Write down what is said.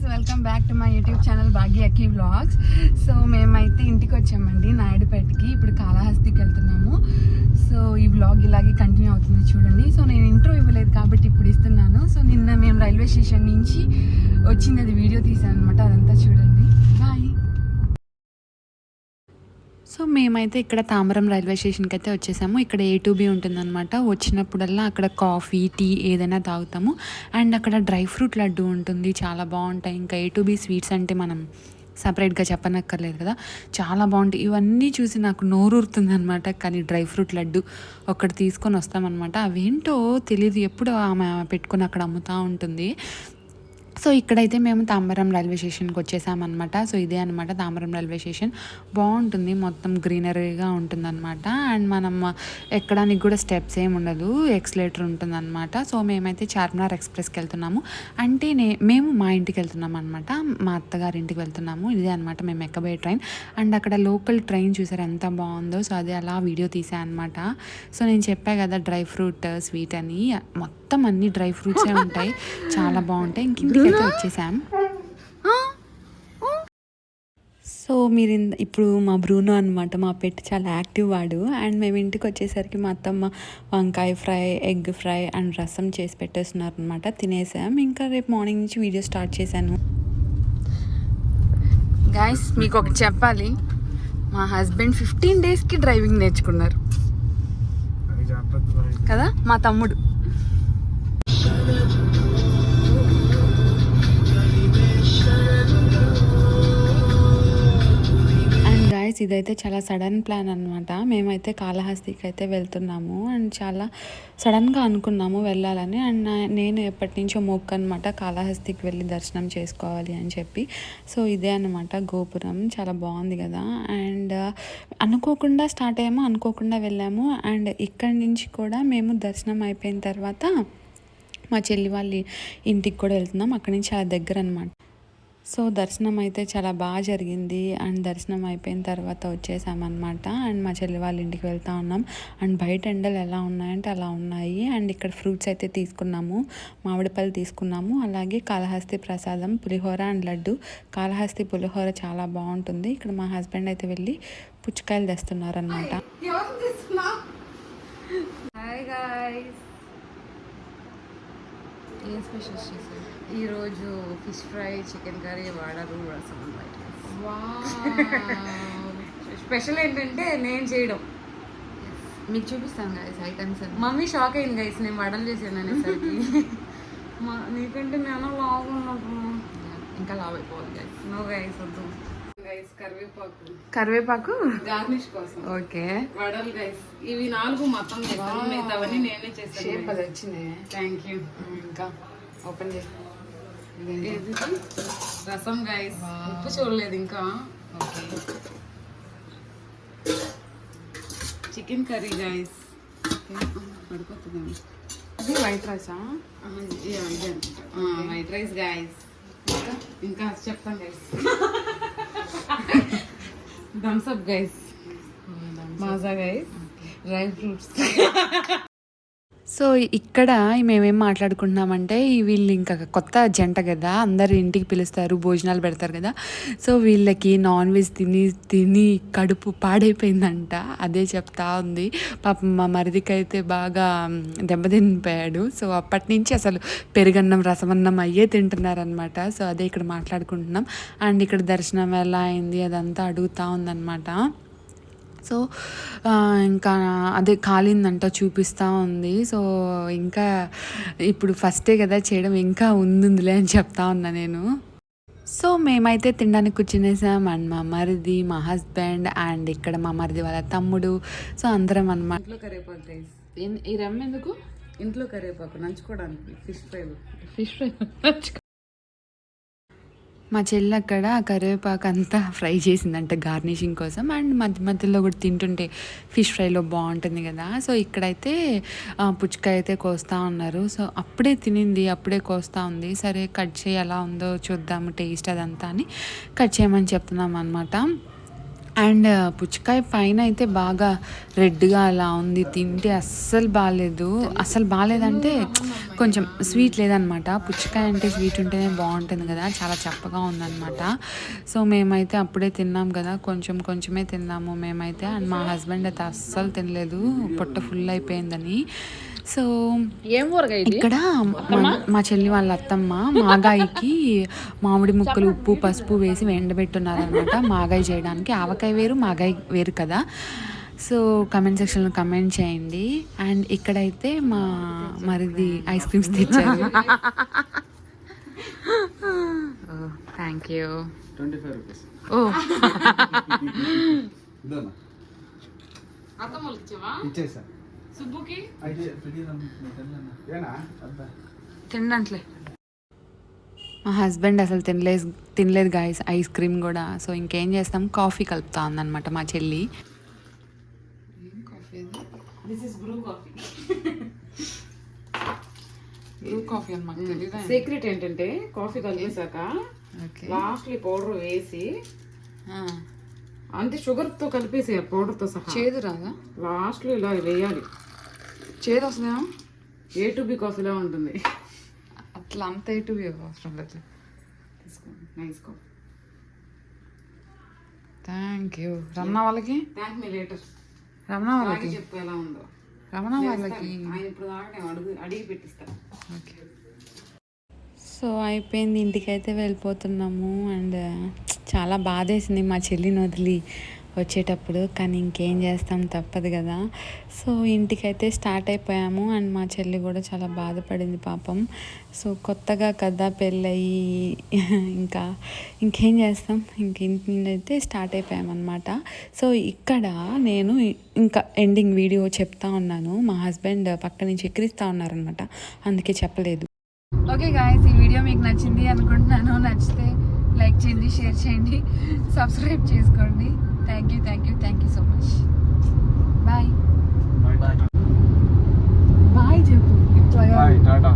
Guys welcome back to my YouTube channel Bhagya Akki vlogs so మేమైతే ఇంటికి వచ్చామండి నాయుడుపేటకి. ఇప్పుడు కాళహస్తికి వెళ్తున్నాము. సో ఈ వ్లాగ్ ఇలాగే కంటిన్యూ అవుతుంది చూడండి. సో నేను ఇంట్రో ఇవ్వలేదు కాబట్టి ఇప్పుడు ఇస్తున్నాను. సో నిన్న మేము రైల్వే స్టేషన్ నుంచి వచ్చింది అది వీడియో తీసాను అనమాట అదంతా చూడండి. బాయ్ సో మేమైతే ఇక్కడ తామరం రైల్వే స్టేషన్కి అయితే వచ్చేసాము. ఇక్కడ ఏ టు బి ఉంటుందన్నమాట. వచ్చినప్పుడల్లా అక్కడ కాఫీ టీ ఏదైనా తాగుతాము. అండ్ అక్కడ డ్రై ఫ్రూట్ లడ్డు ఉంటుంది. చాలా బాగుంటాయి. ఇంకా ఏ టు బి స్వీట్స్ అంటే మనం సపరేట్గా చెప్పనక్కర్లేదు కదా. చాలా బాగుంటాయి. ఇవన్నీ చూసి నాకు నోరూరుతుంది అనమాట కానీ డ్రై ఫ్రూట్ లడ్డు ఒకటి తీసుకొని వస్తామన్నమాట. అవేంటో తెలియదు ఎప్పుడు ఆమె పెట్టుకొని అక్కడ అమ్ముతూ ఉంటుంది. సో ఇక్కడైతే మేము తాంబరం రైల్వే స్టేషన్కి వచ్చేసామన్నమాట. సో ఇదే అనమాట తాంబరం రైల్వే స్టేషన్. బాగుంటుంది మొత్తం గ్రీనరీగా ఉంటుందన్నమాట. అండ్ మనం ఎక్కడానికి కూడా స్టెప్స్ ఏమి ఉండదు ఎక్స్లేటర్ ఉంటుందన్నమాట. సో మేమైతే చార్మినార్ ఎక్స్ప్రెస్కి వెళ్తున్నాము. అంటే నే మేము మా ఇంటికి వెళ్తున్నాం అనమాట మా అత్తగారి ఇంటికి వెళ్తున్నాము. ఇదే అనమాట మేము ఎక్కబోయే ట్రైన్. అండ్ అక్కడ లోకల్ ట్రైన్ చూసారు ఎంత బాగుందో. సో అది అలా వీడియో తీసా అనమాట సో నేను చెప్పా కదా డ్రై ఫ్రూట్ స్వీట్ అని. మొత్తం అన్ని డ్రై ఫ్రూట్సే ఉంటాయి. చాలా బాగుంటాయి. ఇంక ఇంటికైతే వచ్చేసాం సో మీరు ఇంద- ఇప్పుడు మా బ్రూనో అనమాట మా పెట్ చాలా యాక్టివ్ వాడు. అండ్ మేము ఇంటికి వచ్చేసరికి మా అత్తమ్మ వంకాయ ఫ్రై ఎగ్ ఫ్రై అండ్ రసం చేసి పెట్టేస్తున్నారు అనమాట తినేసాం. ఇంకా రేపు మార్నింగ్ నుంచి వీడియో స్టార్ట్ చేశాను. గాయస్ మీకు ఒకటి చెప్పాలి. మా హస్బెండ్ ఫిఫ్టీన్ డేస్కి డ్రైవింగ్ నేర్చుకున్నారు. కదా? మా తమ్ముడు. ఇదైతే చాలా సడన్ ప్లాన్ అనమాట మేమైతే కాళహస్తికి అయితే వెళ్తున్నాము. అండ్ చాలా సడన్గా అనుకున్నాము వెళ్ళాలని. అండ్ నేను ఎప్పటి నుంచో మొక్కు అనమాట కాళహస్తికి వెళ్ళి దర్శనం చేసుకోవాలి అని చెప్పి. సో ఇదే అనమాట గోపురం. చాలా బాగుంది కదా. అండ్ అనుకోకుండా స్టార్ట్ అయ్యాము అనుకోకుండా వెళ్ళాము. అండ్ ఇక్కడి నుంచి కూడా మేము దర్శనం అయిపోయిన తర్వాత మా చెల్లి వాళ్ళ ఇంటికి కూడా వెళ్తున్నాం. అక్కడి నుంచి చాలా దగ్గర అనమాట సో దర్శనం అయితే చాలా బాగా జరిగింది. అండ్ దర్శనం అయిపోయిన తర్వాత వచ్చేసామన్నమాట. అండ్ మా చెల్లి వాళ్ళ ఇంటికి వెళ్తా ఉన్నాం. అండ్ బయట ఎండలు ఎలా ఉన్నాయంటే అలా ఉన్నాయి. అండ్ ఇక్కడ ఫ్రూట్స్ అయితే తీసుకున్నాము. మామిడి పళ్ళు తీసుకున్నాము. అలాగే కాళహస్తి ప్రసాదం పులిహోర అండ్ లడ్డు. కాళహస్తి పులిహోర చాలా బాగుంటుంది. ఇక్కడ మా హస్బెండ్ అయితే వెళ్ళి పుచ్చకాయలు తెస్తున్నారనమాట హాయ్ గాయ్స్ ఏం స్పెషల్స్ చేశారు ఈరోజు ఫిష్ ఫ్రై చికెన్ కర్రీ వాడరు రసం బయట స్పెషల్ ఏంటంటే నేను చేయడం. మీకు చూపిస్తాను గాయస్ ఐటమ్స్ మమ్మీ షాక్ అయింది గైస్ నేను వడలు చేశాను అనేసరికి. మా నీకంటే నేను లావు ఉన్నప్పుడు. ఇంకా లావ్ అయిపోవాలి గైస్ నో గైస్ వద్దు. గైస్ కరివేపాకు. కరివేపాకు? గార్నిష్ కోసం. ఓకే. వడలు గైస్ ఇవి నాలుగు మొత్తం చేశాను. మిగతావన్నీ నేనే షేప్ చేశాను అది వచ్చింది థ్యాంక్ యూ ఇంకా ఓపెన్ చేసి రసం గైస్ ఉప్పు చూడలేదు ఇంకా. ఓకే. చికెన్ కర్రీ గైస్ పడిపోతుంది ఇది వైట్ రైసా? White rice. గైస్ ఇంకా చెప్తాను guys Thums Up guys Maaza guys dry fruits so ఇక్కడ మేమేం మాట్లాడుకుంటున్నామంటే వీళ్ళు ఇంకా కొత్త జంట కదా అందరు ఇంటికి పిలుస్తారు భోజనాలు పెడతారు కదా. సో వీళ్ళకి నాన్ వెజ్ తిని తిని కడుపు పాడైపోయిందంట. అదే చెప్తా ఉంది. పాపం మా మరిదికైతే బాగా దెబ్బతినిపోయాడు. సో అప్పటి నుంచి అసలు పెరుగన్నం రసమన్నం అయ్యే తింటున్నారనమాట సో అదే ఇక్కడ మాట్లాడుకుంటున్నాం. అండ్ ఇక్కడ దర్శనం ఎలా అయింది అదంతా అడుగుతా ఉందన్నమాట. సో ఇంకా అదే కాలిందంట చూపిస్తూ ఉంది. సో ఇంకా ఇప్పుడు ఫస్టే కదా చేయడం ఇంకా ఉందిలే అని చెప్తా ఉన్నా నేను. సో మేమైతే తినడానికి కూర్చునేసాం. అండ్ మా మరిది మా హస్బెండ్ అండ్ ఇక్కడ మా మరిది వాళ్ళ తమ్ముడు. సో అందరం అనమాట ఇంట్లో కరివేపాకు ఈ రమ్మ ఎందుకు? ఇంట్లో కరివేపాకు నంచుకోవడానికి. ఫిష్ ఫ్రై ఫిష్ ఫ్రై మా చెల్లి అక్కడ కరివేపాకు అంతా ఫ్రై చేసిందంట గార్నిషింగ్ కోసం. అండ్ మధ్య మధ్యలో కూడా తింటుంటే ఫిష్ ఫ్రైలో బాగుంటుంది కదా. సో ఇక్కడైతే ఆ, పుచ్చకాయ అయితే కోస్తా ఉన్నారు. సో అప్పుడే తినింది అప్పుడే కోస్తా ఉంది. సరే కట్ చేయి ఎలా ఉందో చూద్దాము టేస్ట్ అదంతా అని. కట్ చేయమని చెప్తున్నాం అనమాట అండ్ పుచ్చకాయ పైన అయితే బాగా రెడ్గా అలా ఉంది. తింటే అస్సలు బాగాలేదు అస్సలు బాగాలేదంటే కొంచెం స్వీట్ లేదనమాట. పుచ్చకాయ అంటే స్వీట్ ఉంటేనే బాగుంటుంది కదా. చాలా చప్పగా ఉందన్నమాట సో మేమైతే అప్పుడే తిన్నాం కదా. కొంచెం కొంచెమే తిన్నాము మేమైతే. అండ్ మా హస్బెండ్ అయితే అస్సలు తినలేదు. పొట్ట ఫుల్ అయిపోయిందని. సో ఏం ఇక్కడ మా- మా చెల్లి వాళ్ళ అత్తమ్మ మాగాయికి మామిడి ముక్కలు ఉప్పు పసుపు వేసి ఎండబెట్టున్నారనమాట మాగాయి చేయడానికి. ఆవకాయ వేరు మాగాయి వేరు కదా. సో కమెంట్ సెక్షన్లో కమెంట్ చేయండి. అండ్ ఇక్కడైతే మా మరిది ఐస్ క్రీమ్స్ తెచ్చారు. Thank you twenty five rupees ఓ ఇచ్చేసా. సుబ్బుకి? తినట్లే మా హస్బెండ్ అసలు తినలేదు తినలేదు గాయస్ ఐస్ క్రీమ్ కూడా. సో ఇంకేం చేస్తాం? కాఫీ కలుపుతా ఉందన్నమాట మా చెల్లి. This is Bru coffee secret ఏంటంటే కాఫీ కలిపేశాక ఓకే లాస్ట్ పౌడర్ వేసి అంతే షుగర్తో కలిపేసి పౌడర్తో సహా. చేదు రాదా? లాస్ట్లో ఇలా వేయాలి. చేదు వస్తుందేమో? ఏ టు బి కాఫీలా ఉంటుంది. అట్లా అంత ఇటు అవసరం లేదు. Nice coffee. Thank you. Ramana వాళ్ళకి? థ్యాంక్ మీ లేటర్. రమణ వాళ్ళకి? చెప్పు ఎలా ఉందో. రమణ వాళ్ళకి? ఆయన ఇప్పుడు అడుగు అడిగి పెట్టిస్తా. ఓకే. సో అయిపోయింది ఇంటికైతే వెళ్ళిపోతున్నాము. అండ్ చాలా బాధేసింది మా చెల్లిని వదిలి వచ్చేటప్పుడు. కానీ ఇంకేం చేస్తాం తప్పదు కదా. సో ఇంటికైతే స్టార్ట్ అయిపోయాము. అండ్ మా చెల్లి కూడా చాలా బాధపడింది పాపం. సో కొత్తగా కదా పెళ్ళయి. ఇంకా ఇంకేం చేస్తాం? ఇంక ఇంటి నుండి అయితే స్టార్ట్ అయిపోయామన్నమాట. సో ఇక్కడ నేను ఇంకా ఎండింగ్ వీడియో చెప్తా ఉన్నాను. మా హస్బెండ్ పక్క నుంచి ఎక్కిరిస్తూ ఉన్నారనమాట అందుకే చెప్పలేదు. ఓకే గాయస్ ఈ వీడియో మీకు నచ్చింది అనుకుంటున్నాను. నచ్చితే లైక్ చేయండి షేర్ చేయండి సబ్స్క్రైబ్ చేసుకోండి. Thank you thank you thank you so much bye bye చెప్పు బాయ్ టాటా